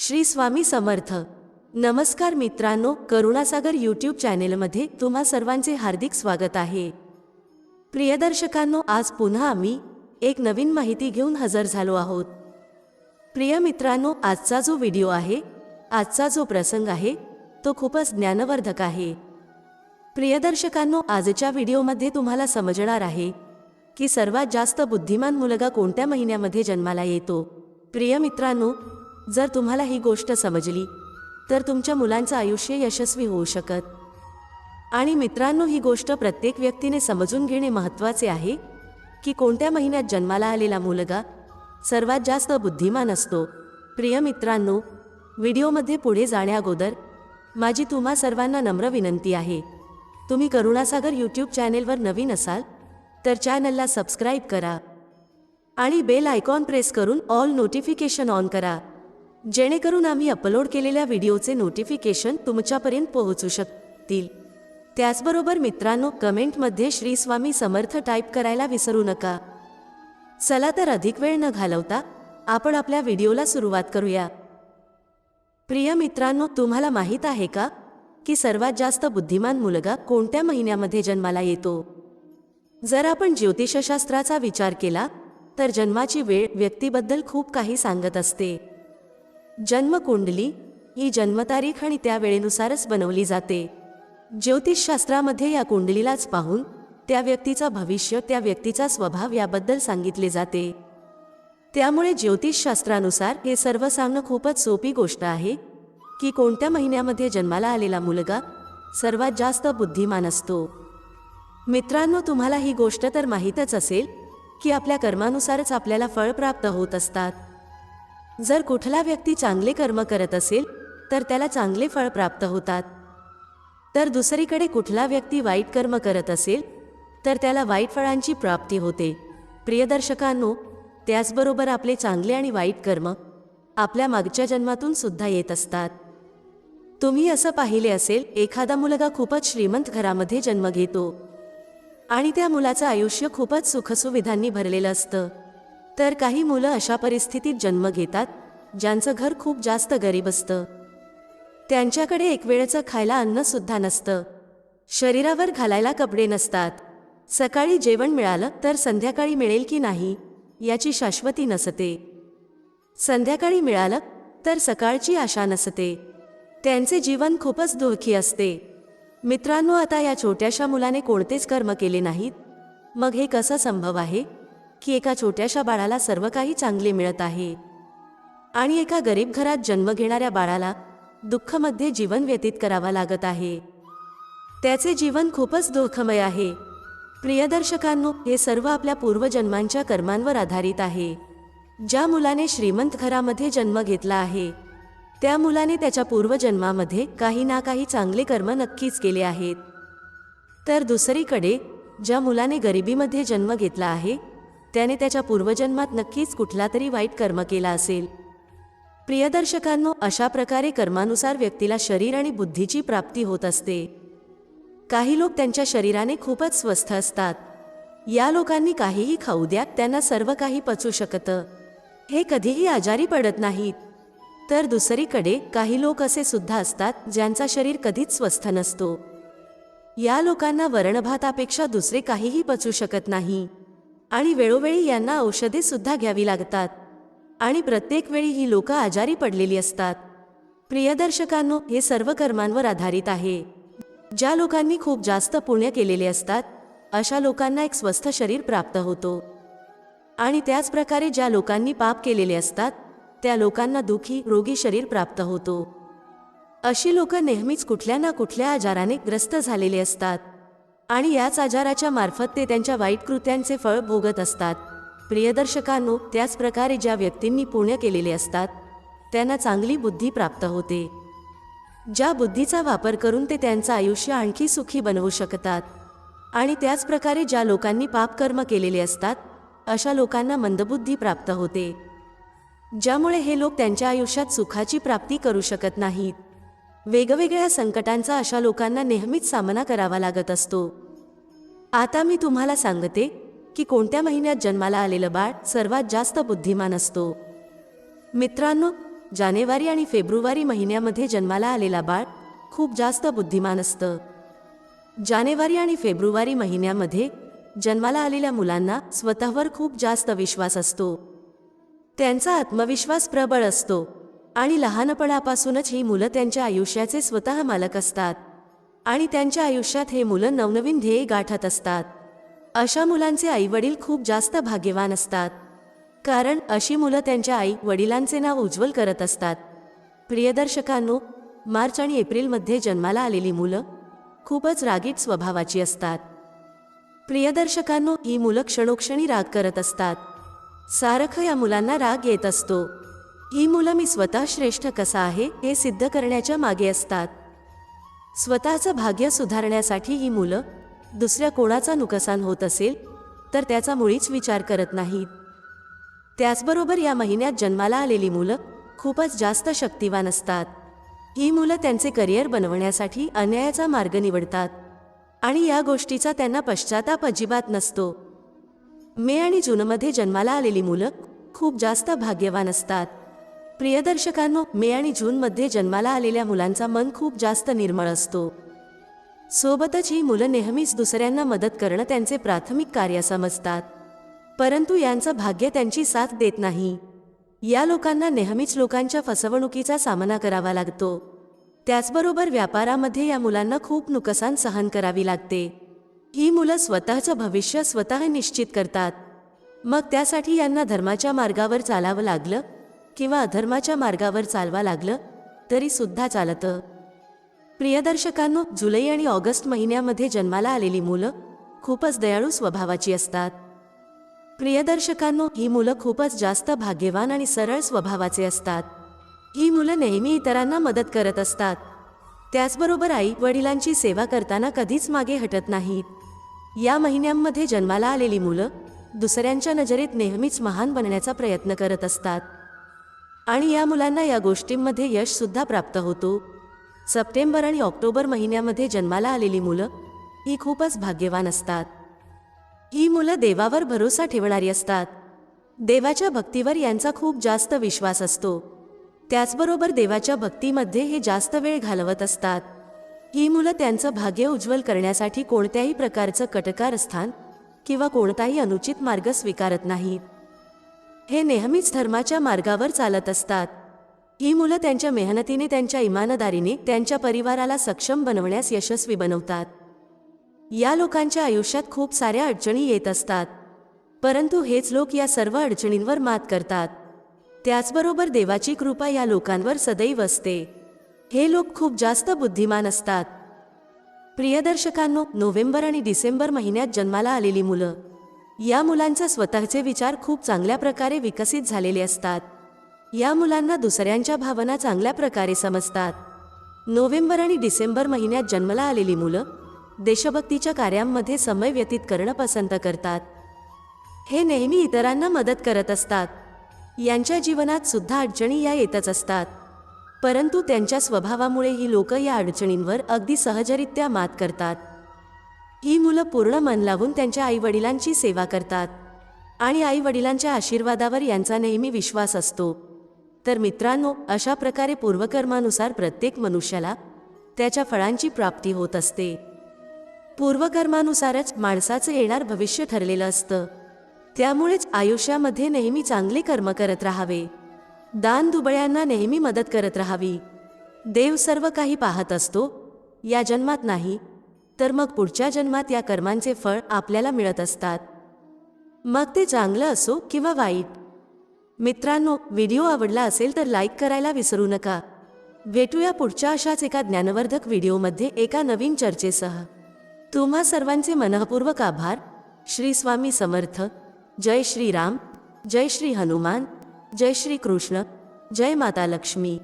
श्री स्वामी समर्थ. नमस्कार मित्रांनो करुणासागर यूट्यूब चॅनेलमध्ये तुम्हा सर्वांचे हार्दिक स्वागत आहे. प्रिय दर्शकांनो आज पुन्हा आम्ही एक नवीन माहिती घेऊन हजर झालो आहोत. प्रिय मित्रांनो आजचा जो व्हिडिओ आहे आजचा जो प्रसंग आहे तो खूपच ज्ञानवर्धक आहे. प्रिय दर्शकांनो आजच्या व्हिडिओमध्ये तुम्हाला समजणार आहे की सर्वात जास्त बुद्धिमान मुलगा कोणत्या महिन्यामध्ये जन्माला येतो? प्रिय मित्रांनो जर तुम्हाला ही गोष्ट समजली तर तुमच्या मुलांचं आयुष्य यशस्वी होऊ शकत. आणि मित्रांनो ही गोष्ट प्रत्येक व्यक्तीने समजून घेणे महत्त्वाचे आहे की कोणत्या महिन्यात जन्माला आलेला मुलगा सर्वात जास्त बुद्धिमान असतो. प्रिय मित्रांनो व्हिडिओमध्ये पुढे जाण्याअगोदर माझी तुम्हा सर्वांना नम्र विनंती आहे. तुम्ही करुणासागर यूट्यूब चॅनेलवर नवीन असाल तर चॅनलला सबस्क्राईब करा. आणि बेल आयकॉन प्रेस करून ऑल नोटिफिकेशन ऑन करा. जेणेकरून आम्ही अपलोड केलेल्या व्हिडिओचे नोटिफिकेशन तुमच्यापर्यंत पोहोचू शकतील. त्याचबरोबर मित्रांनो कमेंटमध्ये श्री स्वामी समर्थ टाईप करायला विसरू नका. चला तर अधिक वेळ न घालवता आपण आपल्या व्हिडिओला सुरुवात करूया. प्रिय मित्रांनो तुम्हाला माहीत आहे का की सर्वात जास्त बुद्धिमान मुलगा कोणत्या महिन्यामध्ये जन्माला येतो? जर आपण ज्योतिषशास्त्राचा विचार केला तर जन्माची वेळ व्यक्तीबद्दल खूप काही सांगत असते. जन्मकुंडली ही जन्मतारीख आणि त्या वेळेनुसारच बनवली जाते. ज्योतिषशास्त्रामध्ये या कुंडलीलाच पाहून त्या व्यक्तीचा भविष्य त्या व्यक्तीचा स्वभाव याबद्दल सांगितले जाते. त्यामुळे ज्योतिषशास्त्रानुसार हे सर्व सांगणं खूपच सोपी गोष्ट आहे की कोणत्या महिन्यामध्ये जन्माला आलेला मुलगा सर्वात जास्त बुद्धिमान असतो. मित्रांनो तुम्हाला ही गोष्ट तर माहीतच असेल की आपल्या कर्मानुसारच आपल्याला फळ प्राप्त होत असतात. जर कुठला व्यक्ती चांगले कर्म करत असेल तर त्याला चांगले फळ प्राप्त होतात. तर दुसरीकडे कुठला व्यक्ती वाईट कर्म करत असेल तर त्याला वाईट फळांची प्राप्ती होते. प्रियदर्शकांनो त्याचबरोबर आपले चांगले आणि वाईट कर्म आपल्या मागच्या जन्मातून सुद्धा येत असतात. तुम्ही असं पाहिले असेल एखादा मुलगा खूपच श्रीमंत घरामध्ये जन्म घेतो. आणि त्या मुलाचं आयुष्य खूपच सुखसुविधांनी भरलेलं असतं. तर काही मुलं अशा परिस्थितीत जन्म घेतात ज्यांचं घर खूप जास्त गरीब असतं. त्यांच्याकडे एक वेळेचं खायला अन्नसुद्धा नसतं. शरीरावर घालायला कपडे नसतात. सकाळी जेवण मिळालं तर संध्याकाळी मिळेल की नाही याची शाश्वती नसते. संध्याकाळी मिळालं तर सकाळची आशा नसते. त्यांचे जीवन खूपच दुःखी असते. मित्रांनो आता या छोट्याशा मुलाने कोणतेच कर्म केले नाहीत. मग हे कसं संभव आहे? की एका छोट्याशा बाळाला सर्व काही चांगले मिळत आहे. आणि एका गरीब घरात जन्म घेणाऱ्या बाळाला दुःखमध्ये जीवन व्यतीत करावा लागत आहे. त्याचे जीवन खूपच दुःखमय आहे. प्रियदर्शकांनो हे सर्व आपल्या पूर्वजन्मांच्या कर्मांवर आधारित आहे. ज्या मुलाने श्रीमंत घरामध्ये जन्म घेतला आहे त्या मुलाने त्याच्या पूर्वजन्मामध्ये काही ना काही चांगले कर्म नक्कीच केले आहेत. तर दुसरीकडे ज्या मुलाने गरिबीमध्ये जन्म घेतला आहे त्याने त्याच्या पूर्वजन्मात नक्कीच कुठला तरी वाईट कर्म केला असेल. प्रियदर्शकांनो अशा प्रकारे कर्मानुसार व्यक्तीला शरीर आणि बुद्धीची प्राप्ती होत असते. काही लोक त्यांच्या शरीराने खूपच स्वस्थ असतात. या लोकांनी काहीही खाऊ द्या त्यांना सर्व काही पचू शकतं. हे कधीही आजारी पडत नाहीत. तर दुसरीकडे काही लोक असे सुद्धा असतात ज्यांचा शरीर कधीच स्वस्थ नसतो. या लोकांना वरणभातापेक्षा दुसरे काहीही पचू शकत नाही. आणि वेळोवेळी यांना औषधे सुद्धा घ्यावी लागतात. आणि प्रत्येक वेळी ही लोकं आजारी पडलेली असतात. प्रियदर्शकांनो हे सर्व कर्मांवर आधारित आहे. ज्या लोकांनी खूप जास्त पुण्य केलेले असतात अशा लोकांना एक स्वस्थ शरीर प्राप्त होतो. आणि त्याचप्रकारे ज्या लोकांनी पाप केलेले असतात त्या लोकांना दुखी रोगी शरीर प्राप्त होतो. अशी लोक नेहमीच कुठल्या ना कुठल्या आजाराने ग्रस्त झालेले असतात. आणि याच आजाराच्या मार्फत ते त्यांच्या वाईट कृत्यांचे फळ भोगत असतात. प्रियदर्शकांनो त्याच प्रकारे ज्या व्यक्तींनी पुण्य केलेले असतात त्यांना चांगली बुद्धी प्राप्त होते. ज्या बुद्धीचा वापर करून ते त्यांचं आयुष्य आणखी सुखी बनवू शकतात. आणि त्याच प्रकारे ज्या लोकांनी पापकर्म केलेले असतात अशा लोकांना मंदबुद्धी प्राप्त होते. ज्यामुळे हे लोक त्यांच्या आयुष्यात सुखाची प्राप्ती करू शकत नाहीत. वेगवेगळ्या संकटांचा अशा लोकांना नेहमीच सामना करावा लागत असतो. आता मी तुम्हाला सांगते की कोणत्या महिन्यात जन्माला आलेलं बाळ सर्वात जास्त बुद्धिमान असतो. मित्रांनो जानेवारी आणि फेब्रुवारी महिन्यामध्ये जन्माला आलेला बाळ खूप जास्त बुद्धिमान असतं. जानेवारी आणि फेब्रुवारी महिन्यामध्ये जन्माला आलेल्या मुलांना स्वतःवर खूप जास्त विश्वास असतो. त्यांचा आत्मविश्वास प्रबळ असतो. आणि लहानपणापासूनच ही मुलं त्यांच्या आयुष्याचे स्वतः मालक असतात. आणि त्यांच्या आयुष्यात हे मुलं नवनवीन ध्येय गाठत असतात. अशा मुलांचे आईवडील खूप जास्त भाग्यवान असतात. कारण अशी मुलं त्यांच्या आई वडिलांचे नाव उज्ज्वल करत असतात. प्रियदर्शकांनो मार्च आणि एप्रिलमध्ये जन्माला आलेली मुलं खूपच रागीट स्वभावाची असतात. प्रियदर्शकांनो ही मुलं क्षणोक्षणी राग करत असतात. सारखं या मुलांना राग येत असतो. ही मुलं मी स्वतः श्रेष्ठ कसा आहे हे सिद्ध करण्याच्या मागे असतात. स्वतःचं भाग्य सुधारण्यासाठी ही मुलं दुसऱ्या कोणाचा नुकसान होत असेल तर त्याचा मुळीच विचार करत नाहीत. त्याचबरोबर या महिन्यात जन्माला आलेली मुलं खूपच जास्त शक्तिवान असतात. ही मुलं त्यांचे करिअर बनवण्यासाठी अन्यायाचा मार्ग निवडतात आणि या गोष्टीचा त्यांना पश्चाताप अजिबात नसतो. मे आणि जूनमध्ये जन्माला आलेली मुलं खूप जास्त भाग्यवान असतात. प्रियदर्शकांनो मे आणि जूनमध्ये जन्माला आलेल्या मुलांचा मन खूप जास्त निर्मळ असतो. सोबतच ही मुलं नेहमीच दुसऱ्यांना मदत करणं त्यांचे प्राथमिक कार्य समजतात. परंतु यांचं भाग्य त्यांची साथ देत नाही. या लोकांना नेहमीच लोकांच्या फसवणुकीचा सामना करावा लागतो. त्याचबरोबर व्यापारामध्ये या मुलांना खूप नुकसान सहन करावी लागते. ही मुलं स्वतःचं भविष्य स्वतः निश्चित करतात. मग त्यासाठी यांना धर्माच्या मार्गावर चालावं लागलं? किंवा अधर्माच्या मार्गावर चालवा लागलं तरी सुद्धा चालतं. प्रियदर्शकांनो जुलै आणि ऑगस्ट महिन्यामध्ये जन्माला आलेली मुलं खूपच दयाळू स्वभावाची असतात. प्रियदर्शकांनो ही मुलं खूपच जास्त भाग्यवान आणि सरळ स्वभावाचे असतात. ही मुलं नेहमी इतरांना मदत करत असतात. त्याचबरोबर आई वडिलांची सेवा करताना कधीच मागे हटत नाहीत. या महिन्यांमध्ये जन्माला आलेली मुलं दुसऱ्यांच्या नजरेत नेहमीच महान बनण्याचा प्रयत्न करत असतात. आणि या मुलांना या गोष्टींमध्ये यशसुद्धा प्राप्त होतो. सप्टेंबर आणि ऑक्टोबर महिन्यामध्ये जन्माला आलेली मुलं ही खूपच भाग्यवान असतात. ही मुलं देवावर भरोसा ठेवणारी असतात. देवाच्या भक्तीवर यांचा खूप जास्त विश्वास असतो. त्याचबरोबर देवाच्या भक्तीमध्ये हे जास्त वेळ घालवत असतात. ही मुलं त्यांचं भाग्य उज्ज्वल करण्यासाठी कोणत्याही प्रकारचं कटकार स्थान किंवा कोणताही अनुचित मार्ग स्वीकारत नाहीत. हे नेहमीच धर्माच्या मार्गावर चालत असतात. ही मुलं त्यांच्या मेहनतीने त्यांच्या इमानदारीने त्यांच्या परिवाराला सक्षम बनवण्यास यशस्वी बनवतात. या लोकांच्या आयुष्यात खूप साऱ्या अडचणी येत असतात. परंतु हेच लोक या सर्व अडचणींवर मात करतात. त्याचबरोबर देवाची कृपा या लोकांवर सदैव असते. हे लोक खूप जास्त बुद्धिमान असतात. प्रियदर्शकांनो नोव्हेंबर आणि डिसेंबर महिन्यात जन्माला आलेली मुलं या मुलांचे स्वतःचे विचार खूप चांगल्या प्रकारे विकसित झालेले असतात. या मुलांना दुसऱ्यांच्या भावना चांगल्या प्रकारे समजतात. नोव्हेंबर आणि डिसेंबर महिन्यात जन्माला आलेली मुलं देशभक्तीच्या कार्यांमध्ये समय व्यतीत करणं पसंत करतात. हे नेहमी इतरांना मदत करत असतात. यांच्या जीवनात सुद्धा अडचणी या येतच असतात. परंतु त्यांच्या स्वभावामुळे ही लोक या अडचणींवर अगदी सहजरित्या मात करतात. ही मुलं पूर्ण मन लावून त्यांच्या आईवडिलांची सेवा करतात. आणि आईवडिलांच्या आशीर्वादावर यांचा नेहमी विश्वास असतो. तर मित्रांनो अशा प्रकारे पूर्वकर्मानुसार प्रत्येक मनुष्याला त्याच्या फळांची प्राप्ती होत असते. पूर्वकर्मानुसारच माणसाचं येणार भविष्य ठरलेलं असतं. त्यामुळेच आयुष्यामध्ये नेहमी चांगले कर्म करत राहावे. दान दुबळ्यांना नेहमी मदत करत राहावी. देव सर्व काही पाहत असतो. या जन्मात नाही तर मग पुढच्या जन्मात या कर्मांचे फळ आपल्याला मिळत असतात. मग ते चांगलं असो किंवा वाईट. मित्रांनो व्हिडिओ आवडला असेल तर लाईक करायला विसरू नका. भेटूया पुढच्या अशाच एका ज्ञानवर्धक व्हिडिओमध्ये एका नवीन चर्चेसह. तुम्हा सर्वांचे मनःपूर्वक आभार. श्री स्वामी समर्थ. जय श्री राम. जय श्री हनुमान. जय श्री कृष्ण. जय माता लक्ष्मी.